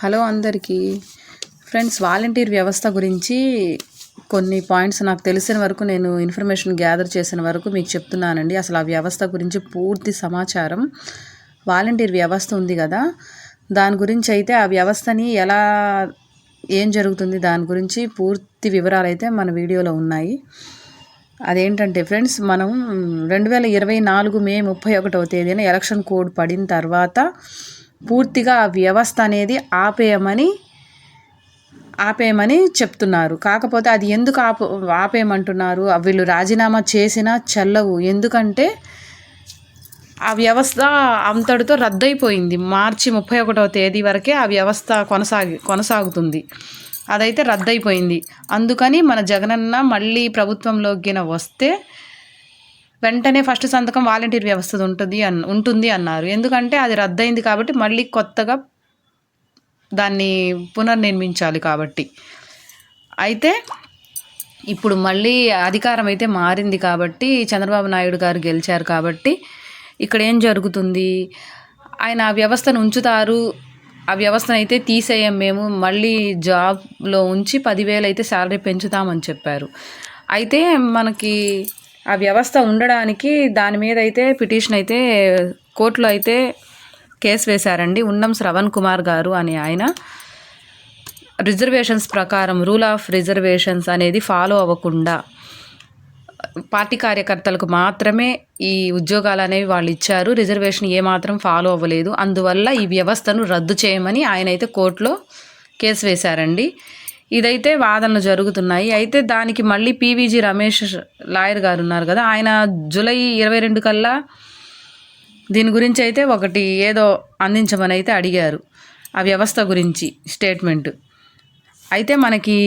Hello అందరికీ. Friends volunteer వ్యవస్థ గురించి కొన్ని పాయింట్స్ నాకు తెలిసిన వరకు నేను ఇన్ఫర్మేషన్ గ్యాదర్ చేసిన వరకు మీకు చెప్తున్నానండి. అసలు ఆ వ్యవస్థ గురించి పూర్తి సమాచారం వాలంటీర్ వ్యవస్థ ఉంది కదా. దాని గురించి అయితే ఆ వ్యవస్థని ఎలా ఏం జరుగుతుంది దాని గురించి పూర్తి వివరాలు అయితే మన వీడియోలో ఉన్నాయి. అదేంటంటే ఫ్రెండ్స్ మనం రెండు వేల ఇరవై నాలుగు మే ముప్పై ఒకటవ తేదీన ఎలక్షన్ కోడ్ పడిన తర్వాత పూర్తిగా ఆ వ్యవస్థ అనేది ఆపేయమని ఆపేయమని చెప్తున్నారు. కాకపోతే అది ఎందుకు ఆప ఆపేయమంటున్నారు? వీళ్ళు రాజీనామా చేసినా చెల్లవు. ఎందుకంటే ఆ వ్యవస్థ అంతటితో రద్దయిపోయింది. మార్చి ముప్పై ఒకటవ తేదీ వరకే ఆ వ్యవస్థ కొనసాగి కొనసాగుతుంది. అదైతే రద్దయిపోయింది. అందుకని మన జగనన్న మళ్ళీ ప్రభుత్వంలోకి వస్తే వెంటనే ఫస్ట్ సంతకం వాలంటీర్ వ్యవస్థ ఉంటుంది అన్ ఉంటుంది అన్నారు. ఎందుకంటే అది రద్దయింది కాబట్టి మళ్ళీ కొత్తగా దాన్ని పునర్నిర్మించాలి కాబట్టి. అయితే ఇప్పుడు మళ్ళీ అధికారం అయితే మారింది కాబట్టి చంద్రబాబు నాయుడు గారు గెలిచారు కాబట్టి ఇక్కడ ఏం జరుగుతుంది? ఆయన ఆ వ్యవస్థను ఉంచుతారు. ఆ వ్యవస్థను అయితే తీసేయం మేము. మళ్ళీ జాబ్లో ఉంచి పదివేలు అయితే శాలరీ పెంచుతామని చెప్పారు. అయితే మనకి ఆ వ్యవస్థ ఉండడానికి దాని మీద అయితే పిటిషన్ అయితే కోర్టులో అయితే కేసు వేశారండి. ఉన్నం శ్రవణ్ కుమార్ గారు అని ఆయన. రిజర్వేషన్స్ ప్రకారం రూల్ ఆఫ్ రిజర్వేషన్స్ అనేది ఫాలో అవ్వకుండా పార్టీ కార్యకర్తలకు మాత్రమే ఈ ఉద్యోగాలు అనేవి వాళ్ళు ఇచ్చారు. రిజర్వేషన్ ఏమాత్రం ఫాలో అవ్వలేదు. అందువల్ల ఈ వ్యవస్థను రద్దు చేయమని ఆయన అయితే కోర్టులో కేసు వేశారండి. ఇదైతే వాదనలు జరుగుతున్నాయి. అయితే దానికి మళ్ళీ పీవీజీ రమేష్ లాయర్ గారు ఉన్నారు కదా ఆయన జూలై ఇరవై రెండు కల్లా దీని గురించి అయితే ఒకటి ఏదో అందించమని అయితే అడిగారు ఆ వ్యవస్థ గురించి స్టేట్మెంట్. అయితే మనకి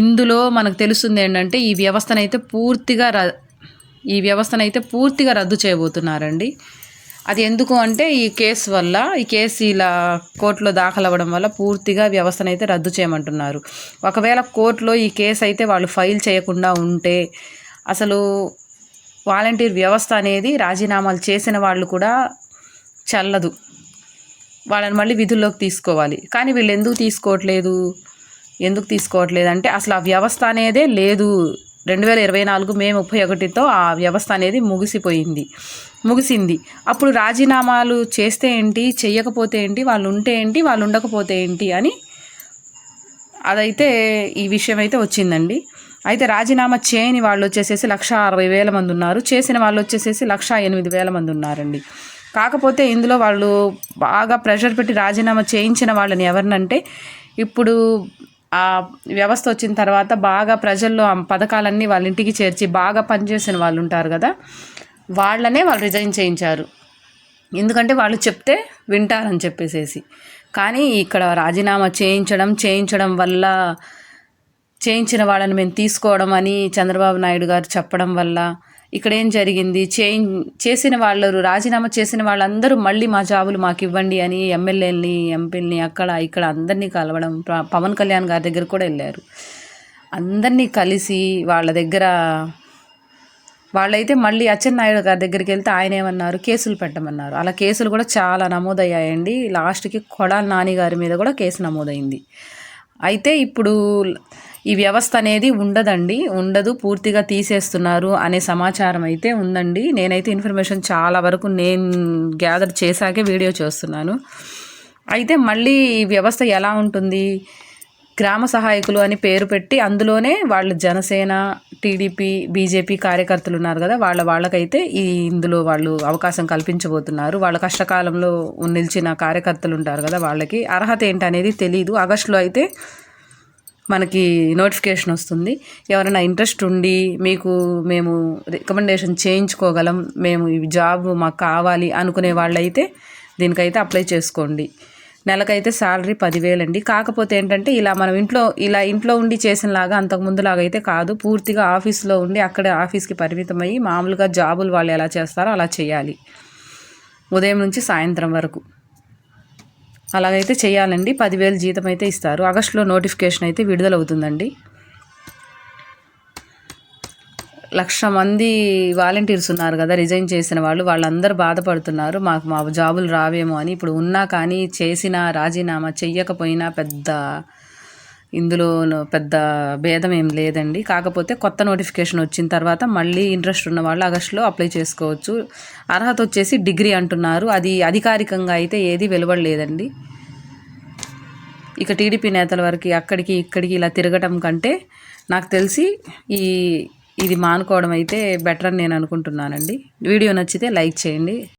ఇందులో మనకు తెలుస్తుంది ఏంటంటే ఈ వ్యవస్థనైతే పూర్తిగా ర ఈ వ్యవస్థనైతే పూర్తిగా రద్దు చేయబోతున్నారండి. అది ఎందుకు అంటే ఈ కేసు వల్ల ఈ కేసు ఇలా కోర్టులో దాఖలవ్వడం వల్ల పూర్తిగా వ్యవస్థను అయితే రద్దు చేయమంటున్నారు. ఒకవేళ కోర్టులో ఈ కేసు అయితే వాళ్ళు ఫైల్ చేయకుండా ఉంటే అసలు వాలంటీర్ వ్యవస్థ అనేది రాజీనామాలు చేసిన వాళ్ళు కూడా చల్లదు. వాళ్ళని మళ్ళీ విధుల్లోకి తీసుకోవాలి. కానీ వీళ్ళు ఎందుకు తీసుకోవట్లేదు? ఎందుకు తీసుకోవట్లేదు? అంటే అసలు ఆ వ్యవస్థ అనేదే లేదు. రెండు వేల ఇరవై నాలుగు మే ముప్పై ఒకటితో ఆ వ్యవస్థ అనేది ముగిసిపోయింది. ముగిసింది. అప్పుడు రాజీనామాలు చేస్తే ఏంటి? చెయ్యకపోతే ఏంటి? వాళ్ళు ఉంటే ఏంటి? వాళ్ళు ఉండకపోతే ఏంటి? అని అదైతే ఈ విషయం అయితే వచ్చిందండి. అయితే రాజీనామా చేయని వాళ్ళు వచ్చేసేసి లక్ష అరవై వేల మంది ఉన్నారు. చేసిన వాళ్ళు వచ్చేసేసి లక్ష ఎనిమిది వేల మంది ఉన్నారండి. కాకపోతే ఇందులో వాళ్ళు బాగా ప్రెషర్ పెట్టి రాజీనామా చేయించిన వాళ్ళని ఎవరినంటే ఇప్పుడు ఆ వ్యవస్థ వచ్చిన తర్వాత బాగా ప్రజల్లో ఆ పథకాలన్నీ వాళ్ళ ఇంటికి చేర్చి బాగా పనిచేసిన వాళ్ళు ఉంటారు కదా వాళ్ళనే వాళ్ళు రిజైన్ చేయించారు. ఎందుకంటే వాళ్ళు చెప్తే వింటారని చెప్పేసేసి. కానీ ఇక్కడ రాజీనామా చేయించడం చేయించడం వల్ల చేయించిన వాళ్ళని మేము తీసుకోవడం అని చంద్రబాబు నాయుడు గారు చెప్పడం వల్ల ఇక్కడ ఏం జరిగింది? చేంజ్ చేసిన వాళ్ళు రాజీనామా చేసిన వాళ్ళందరూ మళ్ళీ మా జాబులు మాకు ఇవ్వండి అని ఎమ్మెల్యేలని ఎంపీలని అక్కడ ఇక్కడ అందరినీ కలవడం పవన్ కళ్యాణ్ గారి దగ్గర కూడా వెళ్ళారు. అందరినీ కలిసి వాళ్ళ దగ్గర వాళ్ళైతే మళ్ళీ అచ్చెన్నాయుడు గారి దగ్గరికి వెళ్తే ఆయన ఏమన్నారు? కేసులు పెట్టమన్నారు. అలా కేసులు కూడా చాలా నమోదయ్యాయండి. లాస్ట్కి కొడాల నాని గారి మీద కూడా కేసు నమోదైంది. అయితే ఇప్పుడు ఈ వ్యవస్థ అనేది ఉండదండి. ఉండదు పూర్తిగా తీసేస్తున్నారు అనే సమాచారం అయితే ఉందండి. నేనైతే ఇన్ఫర్మేషన్ చాలా వరకు నేను గ్యాదర్ చేశాకే వీడియో చేస్తున్నాను. అయితే మళ్ళీ ఈ వ్యవస్థ ఎలా ఉంటుంది? గ్రామ సహాయకులు అని పేరు పెట్టి అందులోనే వాళ్ళు జనసేన టీడీపీ బీజేపీ కార్యకర్తలు ఉన్నారు కదా వాళ్ళ వాళ్ళకైతే ఈ ఇందులో వాళ్ళు అవకాశం కల్పించబోతున్నారు. వాళ్ళ కష్టకాలంలో నిలిచిన కార్యకర్తలు ఉంటారు కదా వాళ్ళకి అర్హత ఏంటనేది తెలియదు ఆగస్టులో అయితే మనకి నోటిఫికేషన్ వస్తుంది. ఎవరైనా ఇంట్రెస్ట్ ఉండి మీకు మేము రికమెండేషన్ చేయించుకోగలం మేము ఈ జాబ్ మాకు కావాలి అనుకునే వాళ్ళైతే దీనికైతే అప్లై చేసుకోండి. నెలకైతే శాలరీ పదివేలండి కాకపోతే ఏంటంటే ఇలా మనం ఇంట్లో ఇలా ఇంట్లో ఉండి చేసినలాగా అంతకుముందులాగా అయితే కాదు. పూర్తిగా ఆఫీస్లో ఉండి అక్కడ ఆఫీస్కి పరిమితమై మామూలుగా జాబులు వాళ్ళు ఎలా చేస్తారో అలా చేయాలి. ఉదయం నుంచి సాయంత్రం వరకు. అలాగైతే చేయాలండి. పదివేలు జీతం అయితే ఇస్తారు. ఆగస్టులో నోటిఫికేషన్ అయితే విడుదలవుతుందండి. లక్ష మంది వాలంటీర్స్ ఉన్నారు కదా రిజైన్ చేసిన వాళ్ళు. వాళ్ళందరూ బాధపడుతున్నారు. మాకు మా జాబులు రావేమో అని. ఇప్పుడు ఉన్నా కానీ చేసినా రాజీనామా చెయ్యకపోయినా పెద్ద ఇందులో పెద్ద భేదం ఏం లేదండి. కాకపోతే కొత్త నోటిఫికేషన్ వచ్చిన తర్వాత మళ్ళీ ఇంట్రెస్ట్ ఉన్న వాళ్ళు ఆగస్టులో అప్లై చేసుకోవచ్చు. అర్హత వచ్చేసి డిగ్రీ అంటున్నారు. అది అధికారికంగా అయితే ఏది వెలువడలేదండి. ఇక టీడీపీ నేతల వరకు అక్కడికి ఇక్కడికి ఇలా తిరగటం కంటే నాకు తెలిసి ఈ ఇది మానుకోవడం అయితే బెటర్ అని నేను అనుకుంటున్నానండి. వీడియో నచ్చితే లైక్ చేయండి.